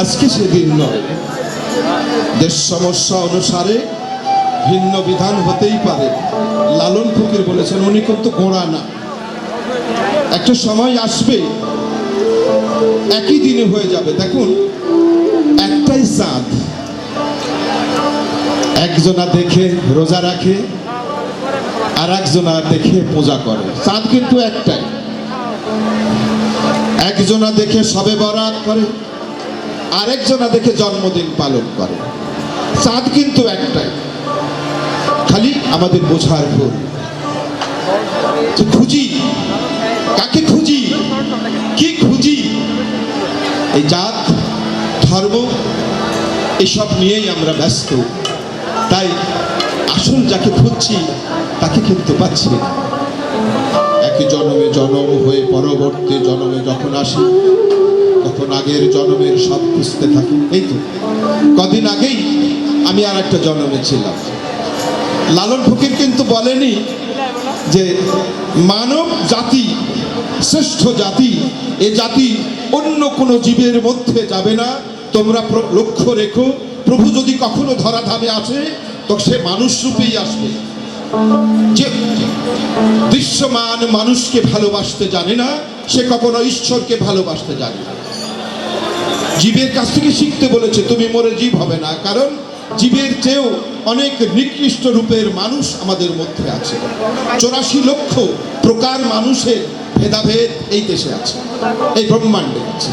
আজকে সেদিন নয় দেশ সমস্যা অনুসারে ভিন্ন বিধান হতেই পারে। লালন ফকির বলেছেন, উনি কিন্তু গোড়া না। একটা সময় আসবে, একই দিনে হয়ে যাবে। দেখুন, একটাই চাঁদ। একজনা দেখে রোজা রাখে, আর একজনা দেখে পূজা করে। চাঁদ কিন্তু একটাই। একজনা দেখে সবে বরাত করে। আরেকজনা দেখে জন্মদিন পালন করে। চাঁদ কিন্তু একটাই। খালি আমাদের বোঝার ভুল। খুঁজি। কাকে খুঁজি? কি খুঁজি? এই জাত, ধর্ম, এসব নিয়েই আমরা ব্যস্ত। তাই আসল যাকে খুঁজছি, তাকে কিন্তু পাচ্ছি না। একই জন্মে জন্ম হয়ে পরবর্তী জন্মে যখন আসি তখন আগের জন্মের সব খুঁজতে থাকি এই তো, কদিন আগেই আমি আর একটা জন্মে ছিলাম। লালন ফকির কিন্তু বলেনি যে মানব জাতি, শ্রেষ্ঠ জাতি, এ জাতি অন্য কোনো জীবের মধ্যে যাবে না। তোমরা লক্ষ্য রেখো, প্রভু যদি কখনো ধরাধামে আসে, তো সে মানুষ রূপেই আসবে। যে দৃশ্যমান মানুষকে ভালোবাসতে জানে না, সে কখনো ঈশ্বরকে ভালোবাসতে জানে না। জীবের কাছ থেকে শিখতে বলেছে, তুমি মরে জীব হবে না। কারণ জীবের চেয়েও অনেক নিকৃষ্ট রূপের মানুষ আমাদের মধ্যে আছে। চৌরাশি লক্ষ প্রকার মানুষের ভেদাভেদ এই দেশে আছে, এই ব্রহ্মাণ্ডে আছে।